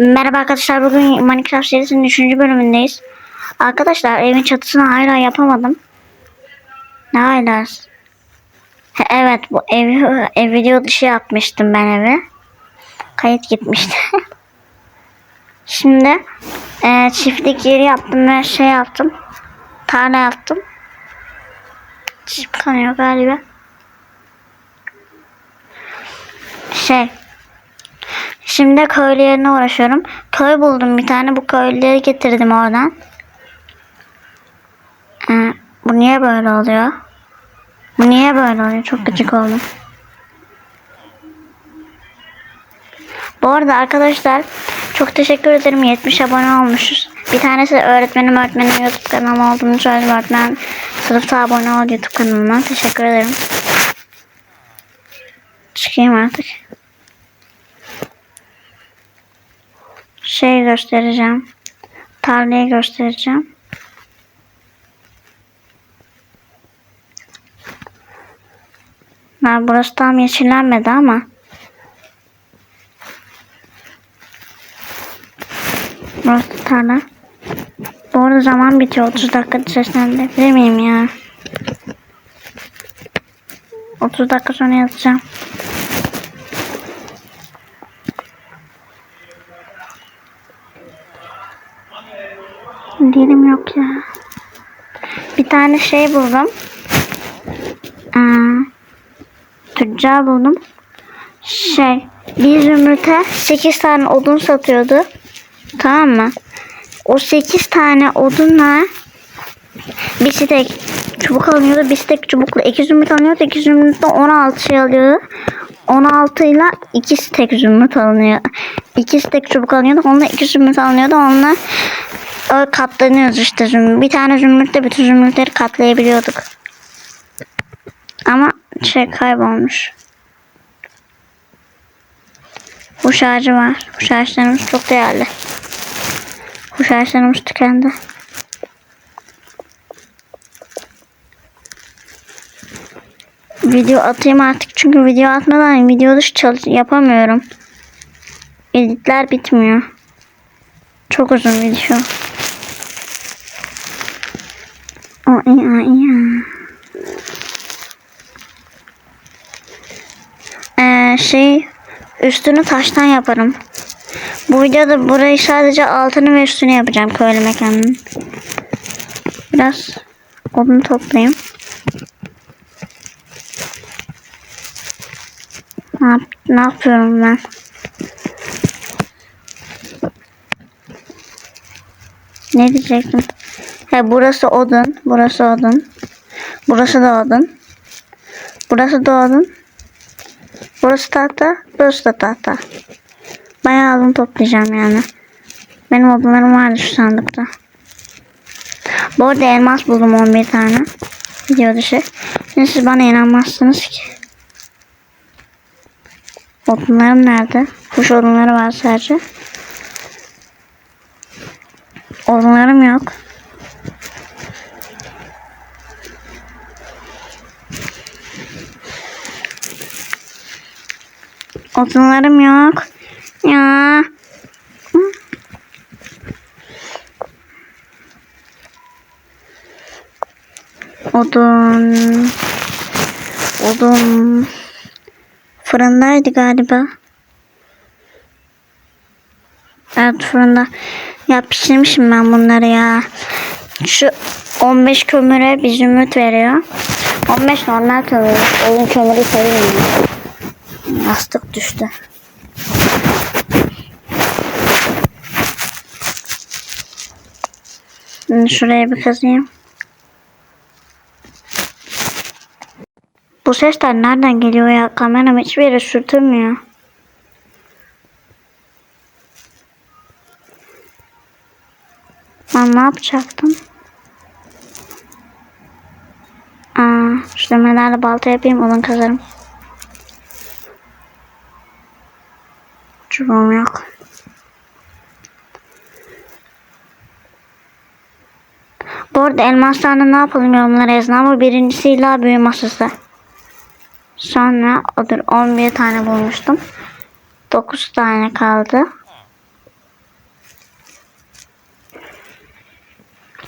Merhaba arkadaşlar bugün Minecraft serisinin 3. bölümündeyiz. Arkadaşlar evin çatısını hala yapamadım. Ne hala? Ha, Evet bu evi ev video dışı yapmıştım ben evi. Kayıt gitmişti. Şimdi e, çiftlik yeri yaptım ve şey yaptım. Tarla yaptım. Çift kanıyor galiba. Şey Şimdi köylü yerine uğraşıyorum. Köy buldum bir tane. Bu köylüleri getirdim oradan. Ee, bu niye böyle oluyor? Bu niye böyle oluyor? Çok gıcık oldum. Bu arada arkadaşlar çok teşekkür ederim. 70 abone olmuşuz. Bir tanesi öğretmenim öğretmenim YouTube kanalı olduğunu söyledi. Öğretmen sınıfta abone ol YouTube kanalıma. Teşekkür ederim. Çıkayım artık. Şey göstereceğim. Tarlayı göstereceğim. Ha, burası tam yeşillenmedi ama. Burası tarla. Bu arada zaman bitiyor. 30 dakika seslendirebilir miyim ya? 30 dakika sonra yazacağım. Dilim yok ya. Bir tane şey buldum. Aa, tüccar buldum. Şey, bir zümrüte 8 tane odun satıyordu. Tamam mı? O 8 tane odunla bir stek çubuk alınıyordu. Bir stek çubukla 2 zümrüt alınıyordu. 2 zümrütle 16 şey alıyordu. 16 ile 2 stek zümrüt alınıyor. 2 stek çubuk alınıyordu. Onunla 2 zümrüt alınıyordu. Onunla öyle katlanıyoruz işte zümrüt. Bir tane zümrütle bütün zümrütleri katlayabiliyorduk. Ama şey kaybolmuş. Kuş ağacı var. Kuş ağaçlarımız çok değerli. Kuş ağaçlarımız tükendi. Video atayım artık çünkü video atmadan video dışı çalış yapamıyorum. Editler bitmiyor. Çok uzun video. Ay ay ay. Ee, şey üstünü taştan yaparım. Bu videoda burayı sadece altını ve üstünü yapacağım köylü mekanının. Biraz odun toplayayım. Ne, yap ne yapıyorum ben? Ne diyecektim? He burası odun, burası odun. Burası da odun. Burası da odun. Burası tahta, burası da tahta. Bayağı odun toplayacağım yani. Benim odunlarım vardı şu sandıkta. Bu arada elmas buldum 11 tane. Video dışı. Şimdi siz bana inanmazsınız ki. Odunlarım nerede? Kuş odunları var sadece. Odunlarım yok. Odunlarım yok. Ya. Odun. Odun. Fırındaydı galiba. Evet fırında. Ya pişirmişim ben bunları ya. Şu 15 kömüre bir zümrüt veriyor. 15 normal kömür. Oyun kömürü seviyorum. Yastık düştü. Şuraya bir kazıyım. Bu sesler nereden geliyor ya? Kameram hiçbir yere sürtünmüyor. Ben ne yapacaktım? Aa, şu demirlerle balta yapayım odun kazarım. Telefon yok. Bu arada elmaslarla ne yapalım yorumlara yazın ama birincisi illa büyü. Sonra odur 11 tane bulmuştum. 9 tane kaldı.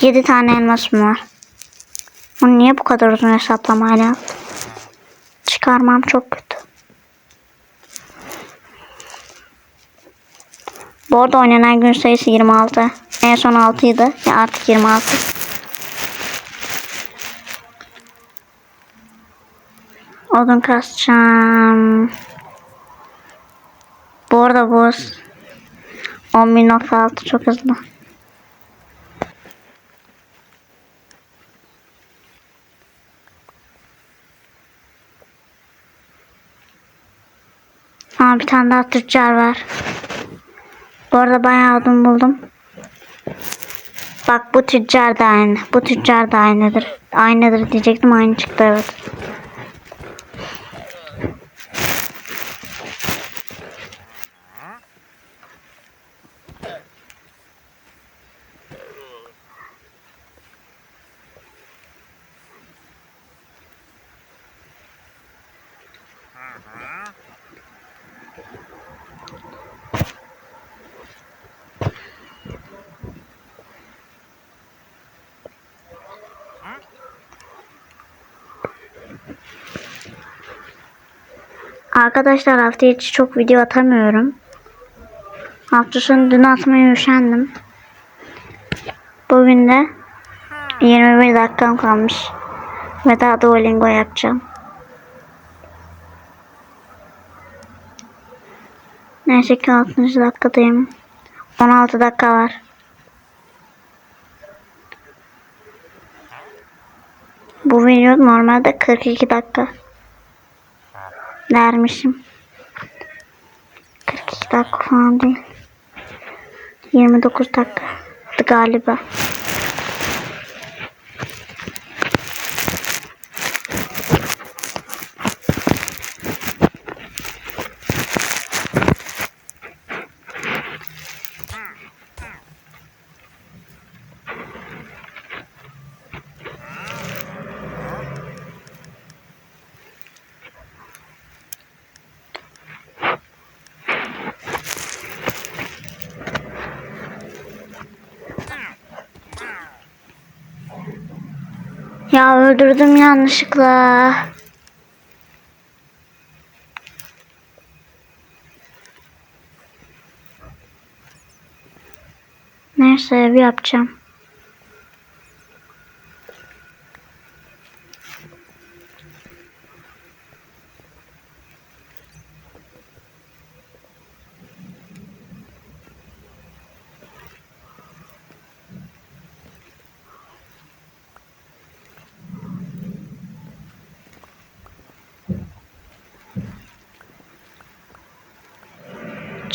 7 tane elmasım var. Bu niye bu kadar uzun hesaplama? Çıkarmam çok kötü. Bu arada oynanan gün sayısı 26. En son 6 idi. Ya artık 26. Odun kasacağım. Bu arada bu 11.6 çok hızlı. Aa, bir tane daha tüccar var. Bu arada bayağı odun buldum. Bak bu tüccar da aynı. Bu tüccar da aynıdır. Aynıdır diyecektim aynı çıktı evet. Arkadaşlar hafta içi çok video atamıyorum. Hafta sonu dün atmaya üşendim. Bugün de 21 dakikam kalmış. Ve daha Duolingo yapacağım. Neyse ki 6. dakikadayım. 16 dakika var. Bu video normalde 42 dakika dermişim. 42 dakika falan değil. 29 dakika galiba. Ya öldürdüm yanlışlıkla. Neyse ev yapacağım.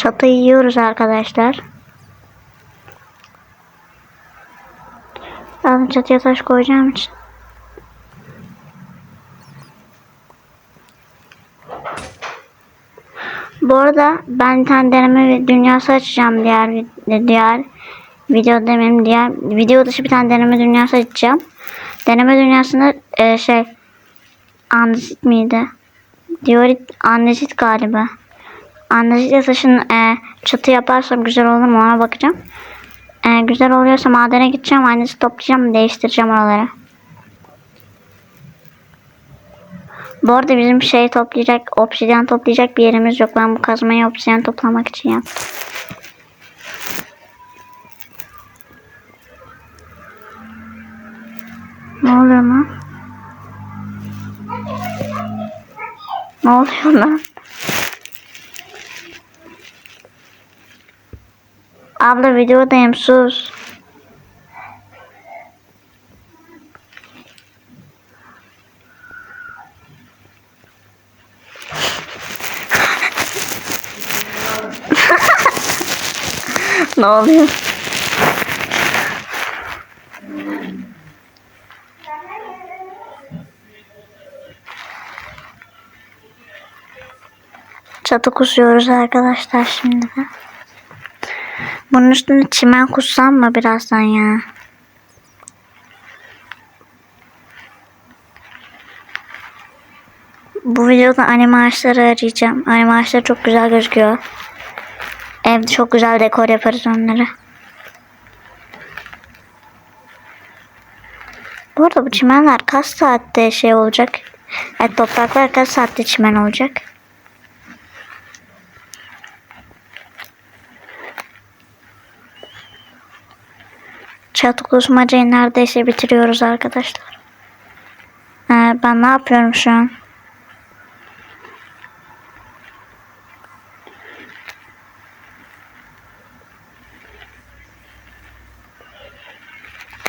Çatıyı yiyoruz arkadaşlar. Ben çatıya taş koyacağım için. Bu arada ben bir tane deneme dünyası açacağım diğer diğer video demeyeyim diğer video dışı bir tane deneme dünyası açacağım. Deneme dünyasında e, şey andezit miydi? Diorit andezit galiba. Andezit yasasının e, çatı yaparsam güzel olur mu ona bakacağım. E, güzel oluyorsa madene gideceğim. Andezit toplayacağım. Değiştireceğim oraları. Bu arada bizim şey toplayacak, obsidyen toplayacak bir yerimiz yok. Ben bu kazmayı obsidyen toplamak için yaptım. Ne oluyor lan? Ne oluyor lan? Abla videodayım sus. ne oluyor? Çatı kusuyoruz arkadaşlar şimdi. Bunun üstüne çimen kussam mı birazdan ya? Bu videoda anime ağaçları arayacağım. Anime ağaçları çok güzel gözüküyor. Evde çok güzel dekor yaparız onları. Bu arada bu çimenler kaç saatte şey olacak? Evet topraklar kaç saatte çimen olacak? Çatı kusmacayı neredeyse bitiriyoruz arkadaşlar. Ee, ben ne yapıyorum şu an?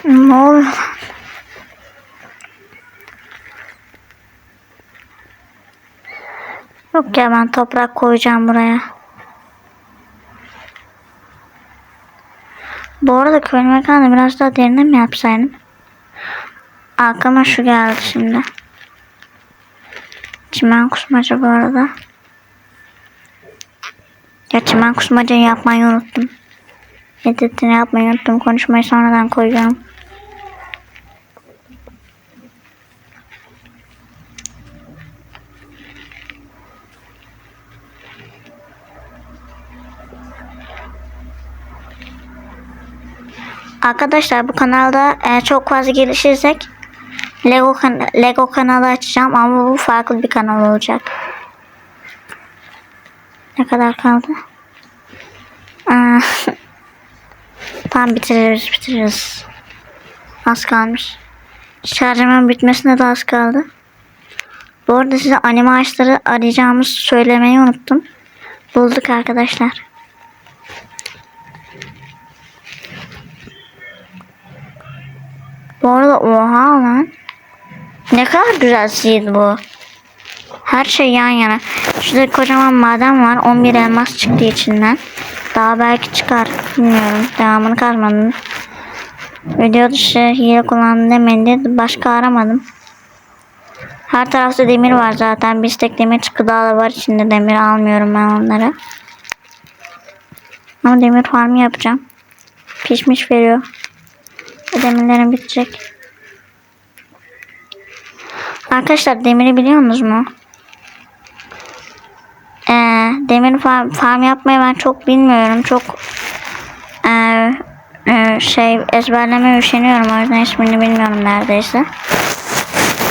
Ne oluyor? Yok ya ben toprak koyacağım buraya. Bu arada köylü mekanı biraz daha derine mi yapsaydım? Aklıma şu geldi şimdi. Çimen kusmaca bu arada. Ya çimen kusmacayı yapmayı unuttum. Editini yapmayı unuttum. Konuşmayı sonradan koyacağım. Arkadaşlar bu kanalda e, çok fazla gelişirsek Lego, kan Lego kanalı açacağım ama bu farklı bir kanal olacak. Ne kadar kaldı? Tamam bitiririz bitiririz. Az kalmış. Şarjımın bitmesine de az kaldı. Bu arada size anime ağaçları arayacağımızı söylemeyi unuttum. Bulduk arkadaşlar. Bu arada oha lan. Ne kadar güzel seed bu. Her şey yan yana. Şurada kocaman maden var. 11 elmas çıktı içinden. Daha belki çıkar. Bilmiyorum. Devamını kazmadım. Video dışı hile kullandım demeyin diye başka aramadım. Her tarafta demir var zaten. Bir tek demir çıkı daha da var içinde demir almıyorum ben onları. Ama demir farmı yapacağım. Pişmiş veriyor. Demirlerim bitecek. Arkadaşlar demiri biliyor musunuz mu? Ee, demir farm, farm yapmayı ben çok bilmiyorum. Çok ee, ee, şey ezberlemeye üşeniyorum. O yüzden ismini bilmiyorum neredeyse.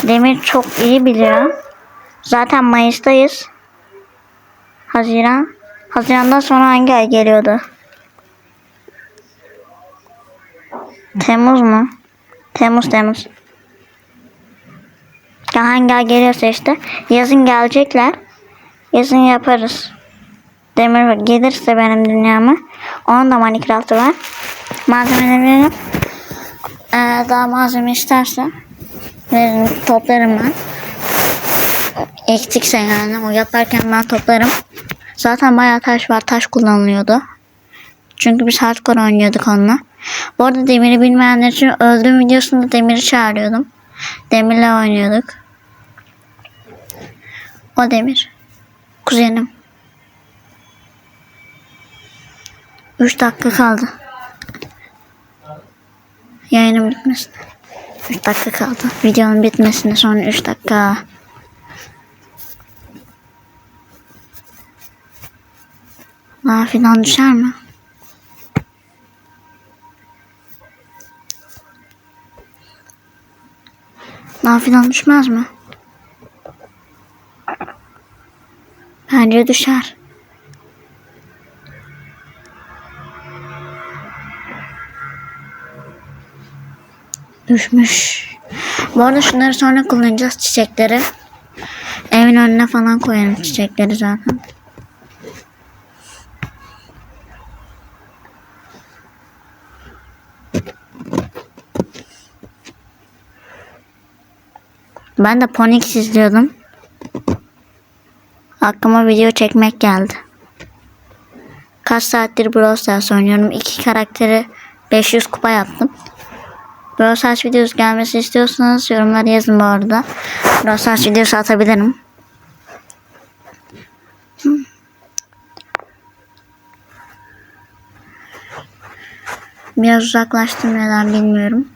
Demir çok iyi biliyor. Zaten Mayıs'tayız. Haziran. Haziran'dan sonra hangi ay geliyordu? Temmuz mu? Temmuz Temmuz. Ya hangi ay geliyorsa işte. Yazın gelecekler. Yazın yaparız. Demir gelirse benim dünyama. Onun da Minecraft'ı var. Malzemeleri ee, daha malzeme isterse verin, toplarım ben. Ektikse yani o yaparken ben toplarım. Zaten bayağı taş var. Taş kullanılıyordu. Çünkü biz hardcore oynuyorduk onunla. Bu arada Demir'i bilmeyenler için öldüğüm videosunda Demir'i çağırıyordum. Demir'le oynuyorduk. O Demir. Kuzenim. 3 dakika kaldı. Yayının bitmesine. 3 dakika kaldı. Videonun bitmesine son 3 dakika. Daha filan düşer mi? Daha filan düşmez mi? Bence düşer. Düşmüş. Bu arada şunları sonra kullanacağız çiçekleri. Evin önüne falan koyarım çiçekleri zaten. Ben de Ponix izliyordum. Aklıma video çekmek geldi. Kaç saattir Brawl Stars oynuyorum. İki karakteri 500 kupa yaptım. Brawl Stars videosu gelmesi istiyorsanız yorumlara yazın bu arada. Brawl Stars videosu atabilirim. Biraz uzaklaştım neden bilmiyorum.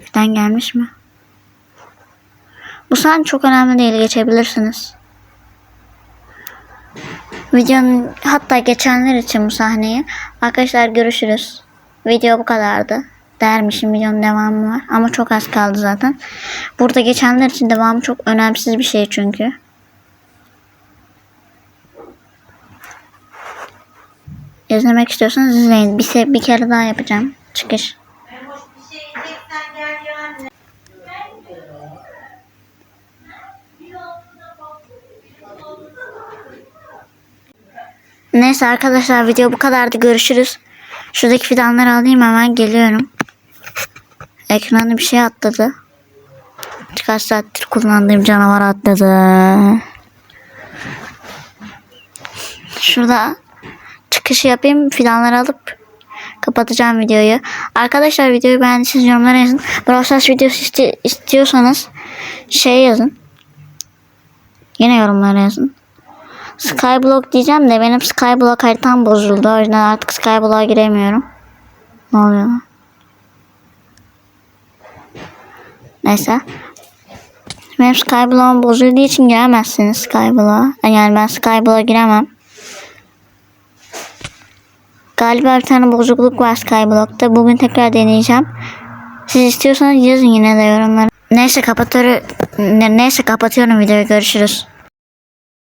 Birden gelmiş mi? Bu sahne çok önemli değil geçebilirsiniz. Videonun hatta geçenler için bu sahneyi. Arkadaşlar görüşürüz. Video bu kadardı. dermişim videonun devamı var. Ama çok az kaldı zaten. Burada geçenler için devamı çok önemsiz bir şey çünkü. İzlemek istiyorsanız izleyin. Bir, bir kere daha yapacağım. Çıkış. Neyse arkadaşlar video bu kadardı. Görüşürüz. Şuradaki fidanları alayım hemen geliyorum. Ekrana bir şey atladı. Birkaç saattir kullandığım canavar atladı. Şurada çıkış yapayım. Fidanları alıp kapatacağım videoyu. Arkadaşlar videoyu beğendiyseniz yorumlara yazın. Brawl videosu isti- istiyorsanız şey yazın. Yine yorumlara yazın. Skyblock diyeceğim de benim Skyblock haritam bozuldu. O yüzden artık Skyblock'a giremiyorum. Ne oluyor lan? Neyse. Benim Skyblock'um bozulduğu için giremezsiniz Skyblock'a. Yani ben Skyblock'a giremem. Galiba bir tane bozukluk var Skyblock'ta. Bugün tekrar deneyeceğim. Siz istiyorsanız yazın yine de yorumlara. Neyse kapatır neyse kapatıyorum videoyu. Görüşürüz.